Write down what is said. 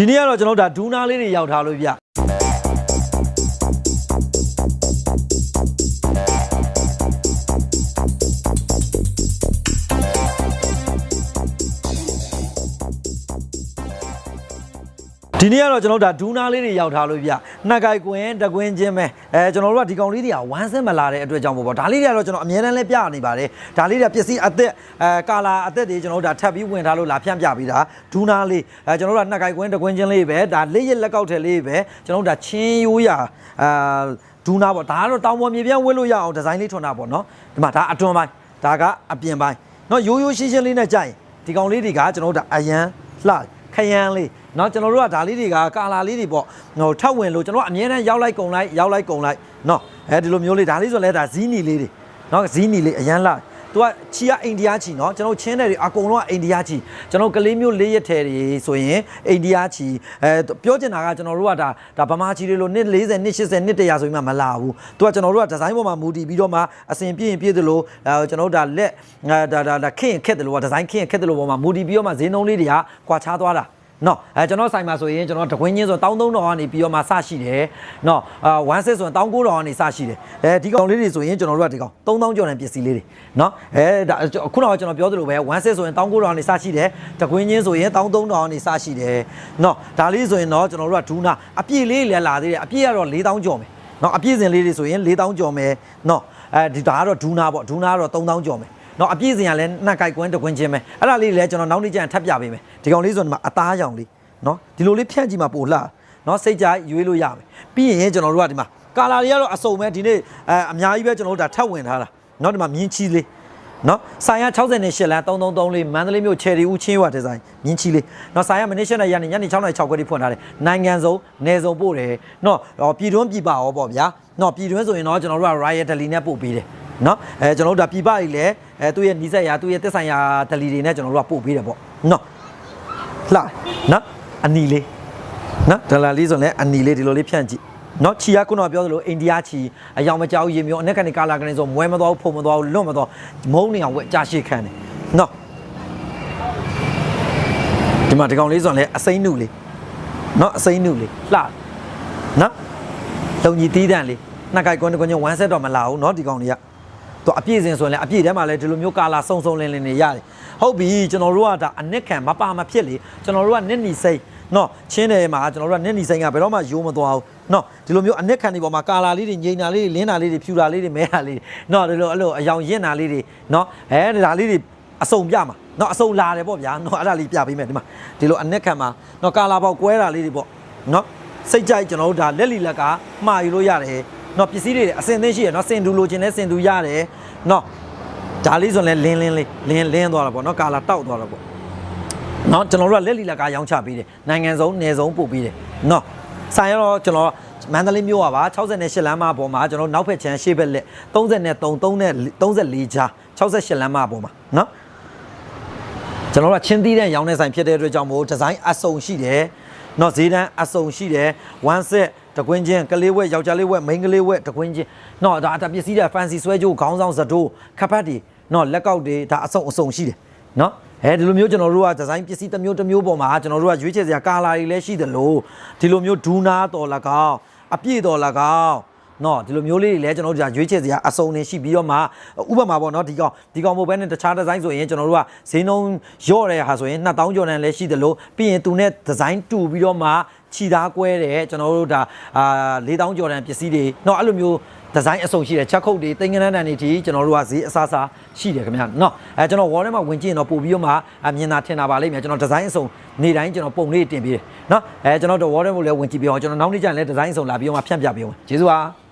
ဒီနေ့ကတော့ကျွန်တော်တို့ဒါဒူးနာလေးတွေရောက်ထားလို့ဗျ ဒီနေ့ကတော့ကျွန်တော်တို့ဒါဒူးနာလေးတွေရောက်ထားလို့ဗျနှက်ကိုက်ကွင်းတကွင်းချင်းပဲအဲကျွန်တော်တို့ကဒီကောင်လေးတွေကဝမ်းစင်းမလာတဲ့အတွက်ကြောင့်ပေါ့ပေါ့ဒါလေးတွေကတော့ကျွန်တော်အများတန်းလဲပြနေပါတယ်ဒါလေးတွေကပစ္စည်းအသက်အဲကာလာအသက်တွေကျွန်တော်တို့ဒါထပ်ပြီးဝင်ထားလို့လာဖြန့်ပြပြီးတာဒူးနာလေးအဲကျွန်တော်တို့ကနှက်ကိုက်ကွင်းတကွင်းချင်းလေးပဲဒါလေးရက်လက်ကောက်ထဲလေးပဲကျွန်တော်တို့ဒါချင်းရိုးရာအာဒူးနာပေါ့ဒါကတော့တောင်ပေါ်မြေပြန့်ဝတ်လို့ရအောင်ဒီဇိုင်းလေးထွန်တာပေါ့နော်ဒီမှာဒါအတွန်းပိုင်းဒါကအပြင်ပိုင်းနော်ရိုးရိုးရှင်းရှင်းလေးနဲ့ကြိုက်ရင်ဒီကောင်လေးတွေကကျွန်တော်တို့ဒါအရန်လှ ခရမ်းလေးเนาะကျွန်တော်တို့ကဒါလေးတွေကကာလာလေးတွေပေါ့ဟိုထပ်ဝင်လို့ကျွန်တော်ကအမြဲတမ်းရောက်လိုက်ကုန်လိုက်ရောက်လိုက်ကုန်လိုက်เนาะအဲဒီလိုမျိုးလေးဒါလေးဆိုလဲဒါဇီးနီလေးတွေเนาะဇီးနီလေးအရန်လာ သူကချီကအိန္ဒိယချီနော်ကျွန်တော်ချင်းတဲ့တွေအကုန်လုံးကအိန္ဒိယချီကျွန်တော်ကလေးမျိုးလေးရက်ထဲတွေဆိုရင်အိန္ဒိယချီအဲပြောချင်တာကကျွန်တော်တို့ကဒါဒါဗမာချီတွေလိုနှစ်40နှစ်80နှစ်100ဆိုရင်မှမလာဘူးသူကကျွန်တော်တို့ကဒီဇိုင်းပေါ်မှာမူတည်ပြီးတော့မှအစဉ်ပြည့်ရင်ပြည့်တယ်လို့ကျွန်တော်တို့ဒါလက်ဒါဒါဒါခင့်ခက်တယ်လို့ကဒီဇိုင်းခင့်ခက်တယ်လို့ပေါ်မှာမူတည်ပြီးတော့မှဈေးနှုန်းလေးတွေကကွာခြားသွားတာ နော်အဲကျွန်တော်ဆိုင်မှာဆိုရင်ကျွန်တော်တကွင်းချင်းဆို1300ကနေပြီးတော့မှစရှိတယ်နော်အာ1 set ဆိုရင်1900ကနေစရှိတယ်အဲဒီကောင်လေးတွေဆိုရင်ကျွန်တော်တို့ကဒီကောင်3000ကျော်တဲ့ပစ္စည်းလေးတွေနော်အဲဒါခုနကကျွန်တော်ပြောသလိုပဲ1 set ဆိုရင်1900ကနေစရှိတယ်တကွင်းချင်းဆိုရင်1300ကနေစရှိတယ်နော်ဒါလေးဆိုရင်တော့ကျွန်တော်တို့ကဒူးနာအပြည့်လေးလည်းလာသေးတယ်အပြည့်ကတော့4000ကျော်မယ်နော်အပြည့်စင်လေးတွေဆိုရင်4000ကျော်မယ်နော်အဲဒီဒါကတော့ဒူးနာပေါ့ဒူးနာကတော့3000ကျော်မယ် နော်အပြည့်စင်ကလည်းနှက်ကိုက်ကွင်းတကွင်းချင်းပဲအဲ့ဒါလေးလည်းကျွန်တော်နောက်နေ့ကျရင်ထပ်ပြပေးမယ်ဒီကောင်လေးဆိုရင်ဒီမှာအသားရောင်လေးနော်ဒီလိုလေးဖြန့်ကြည့်မှာပို့လှနော်စိတ်ကြရွေးလို့ရမယ်ပြီးရင်ကျွန်တော်တို့ကဒီမှာကာလာတွေကတော့အစုံပဲဒီနေ့အဲအများကြီးပဲကျွန်တော်တို့ဒါထပ်ဝင်ထားတာနော်ဒီမှာမြင်းချီလေးနော်ဆိုင်ရ68လမ်း333လေးမန္တလေးမြို့ချယ်ရီဦးချင်းရွာဒီဇိုင်းမြင်းချီလေးနော်ဆိုင်ရမနေ့ရှက်နဲ့ရနေညနေ6နာရီ6ခွဲတိဖွင့်ထားတယ်နိုင်ငံစုံနယ်စုံပို့တယ်နော်ပြည်တွင်းပြည်ပရောပေါ့ဗျာနော်ပြည်တွင်းဆိုရင်တော့ကျွန်တော်တို့က Riot Deli နဲ့ပို့ပေးတယ် နော်အဲကျွန်တော်တို့ဒါပြည်ပကြီးလည်းအဲသူ့ရဲ့နီးစက်ရာသူ့ရဲ့တက်ဆိုင်ရာ Deli တွေနဲ့ကျွန်တော်တို့ကပို့ပေးတယ်ပေါ့နော်လှနော်အနီလေးနော်ဒေါ်လာလေးဆိုရင်လည်းအနီလေးဒီလိုလေးဖြန့်ကြည့်နော်ချီကခုနကပြောသလိုအိန္ဒိယချီအယောင်မကြောက်ရေမျိုးအနက်ကနေကာလာကနေဆိုမွဲမသွားဘူးဖုံမသွားဘူးလွတ်မသွားမုန်းနေအောင်ဝက်ကြာရှိခံတယ်နော်ဒီမှာဒီကောင်လေးဆိုရင်လည်းအစိမ့်နုလေးနော်အစိမ့်နုလေးလှနော်လုံကြီးတီးတန့်လေးနှစ်ကိုက်ကွန်းကွန်းချင်းဝမ်းဆက်တော့မလာဘူးနော်ဒီကောင်လေးက တော့အပြည့်စင်ဆိုရင်လည်းအပြည့်ထဲမှာလည်းဒီလိုမျိုးကာလာစုံစုံလင်းလင်းနေရတယ်ဟုတ်ပြီကျွန်တော်တို့ကဒါအနစ်ခံမပါမဖြစ်လေကျွန်တော်တို့ကနစ်နီစိမ့်နော်ချင်းတယ်မှာကျွန်တော်တို့ကနစ်နီစိမ့်ကဘယ်တော့မှယိုးမသွားဘူးနော်ဒီလိုမျိုးအနစ်ခံဒီပေါ်မှာကာလာလေးတွေငိန်တာလေးတွေလင်းတာလေးတွေဖြူတာလေးတွေမဲတာလေးတွေနော်ဒီလိုအဲ့လိုအယောင်ရင့်တာလေးတွေနော်အဲဒါလေးတွေအစုံပြမှာနော်အစုံလာတယ်ပေါ့ဗျာနော်အဲ့ဒါလေးပြပေးမယ်ဒီမှာဒီလိုအနစ်ခံမှာနော်ကာလာပေါက်ကွဲတာလေးတွေပေါ့နော်စိတ်ကြိုက်ကျွန်တော်တို့ဒါလက်လီလက်ကမှာယူလို့ရတယ် နော်ပစ္စည်းတွေအစင်သင်းရှိရနော်စင်တူလိုချင်တဲ့စင်တူရတယ်နော်ဒါလေးဆိုရင်လည်းလင်းလင်းလေးလင်းလင်းသွားတာပေါ့နော်ကာလာတောက်သွားတာပေါ့နော်ကျွန်တော်တို့ကလက်လီလကားရောင်းချပေးတယ်နိုင်ငံစုံနယ်စုံပို့ပေးတယ်နော်ဆိုင်ရတော့ကျွန်တော်မန္တလေးမြို့ကပါ68လမ်းမပေါ်မှာကျွန်တော်နောက်ဖက်ချမ်းရှေ့ဘက်လက်33နဲ့33နဲ့34ကြား68လမ်းမပေါ်မှာနော်ကျွန်တော်တို့ကချင်းသီးတဲ့ရောင်းတဲ့ဆိုင်ဖြစ်တဲ့အတွက်ကြောင့်မို့ဒီဇိုင်းအစုံရှိတယ်နော်ဈေးတန်းအစုံရှိတယ် one set တကွင်းချင်းကလေးဝက်ယောက်ျားလေးဝက်မိန်းကလေးဝက်တကွင်းချင်းနော်ဒါဒါပစ္စည်းတွေ fancy ဆွဲကြိုးခေါင်းဆောင်စတိုးခပ်ပတ်တွေနော်လက်ကောက်တွေဒါအစုံအစုံရှိတယ်နော်အဲဒီလိုမျိုးကျွန်တော်တို့ကဒီဇိုင်းပစ္စည်းတစ်မျိုးတစ်မျိုးပေါ်မှာကျွန်တော်တို့ကရွေးချယ်စရာကာလာတွေလည်းရှိတယ်လို့ဒီလိုမျိုးဒူနာတော်၎င်းအပြည့်တော်၎င်းနော်ဒီလိုမျိုးလေးတွေလည်းကျွန်တော်တို့ကရွေးချယ်စရာအစုံနေရှိပြီးတော့မှဥပမာပေါ့နော်ဒီကောင်ဒီကောင်မဟုတ်ဘဲနဲ့တခြားဒီဇိုင်းဆိုရင်ကျွန်တော်တို့ကဈေးနှုန်းရော့တဲ့ဟာဆိုရင်2000ကျော်တန်းလည်းရှိတယ်လို့ပြီးရင်သူနဲ့ဒီဇိုင်းတူပြီးတော့မှခြိသားကွဲတယ်ကျွန်တော်တို့ဒါအာ4000ကျော်တန်းပစ္စည်းတွေနော်အဲ့လိုမျိုးဒီဇိုင်းအစုံရှိတယ်ချက်ခုတ်တွေတင်ကနန်းတန်တွေထိကျွန်တော်တို့ကဈေးအစားစားရှိတယ်ခင်ဗျာနော်အဲကျွန်တော် wall ထဲမှာဝင်ကြည့်ရင်တော့ပို့ပြီးတော့မှအမြင်သာထင်တာပါလိမ့်မယ်ကျွန်တော်ဒီဇိုင်းအစုံနေတိုင်းကျွန်တော်ပုံလေးတင်ပေးတယ်နော်အဲကျွန်တော်တို့ wall ထဲမှာလည်းဝင်ကြည့်ပြီးအောင်ကျွန်တော်နောက်နေ့ကျရင်လည်းဒီဇိုင်းအစုံလာပြီးတော့မှဖြန့်ပြပေးအောင်ကျေးဇူးပါ